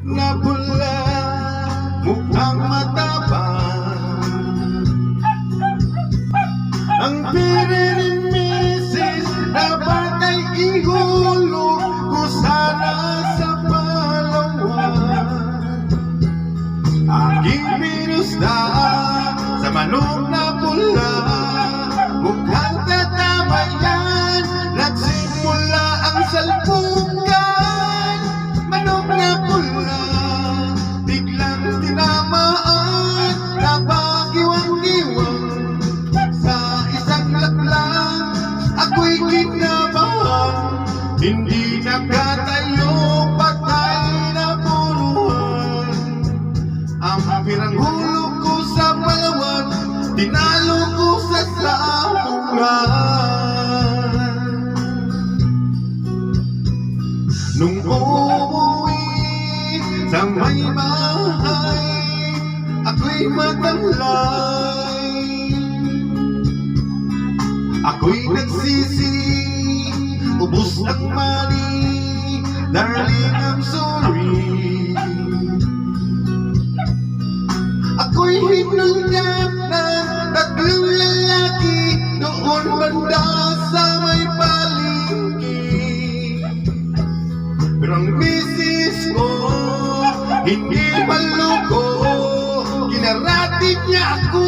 na pula mukhang matapang ang pere ni Mrs. dapat ay ihulog ko sana sa palawan aking pinusta sa manok na pula mukhang hindi nakatayo patay na puruhan ang piranghulo ko sa palawan tinalo ko sa saungan nung umuwi sa may bahay ako'y matamlay Ako'y nagsisi, ubus ang money Darling, I'm sorry. Ako'y hinanggap ng tatlong lalaki Noon banda sa may palengke. Pero ang misis ko, hindi maloko. Kinarating niya ako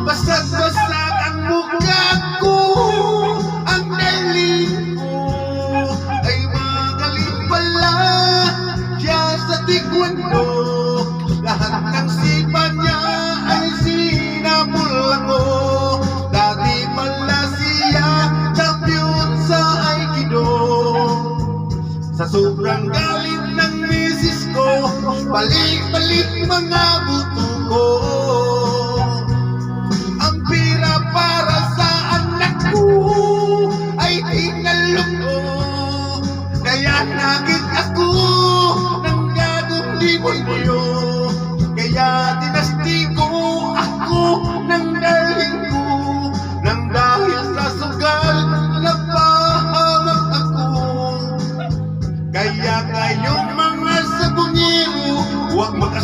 Basag-basag ang mukha sa sobrang galit ng misis ko. Balik-balik mga buto ko. Ang pira para sa anak ko Ay tinalo ko. Kaya naging ako Ng gagong demonyo Kaya tinastigo ako Ng darling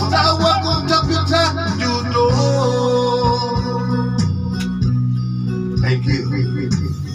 mstau wa kumtafuta Juto. Thank you.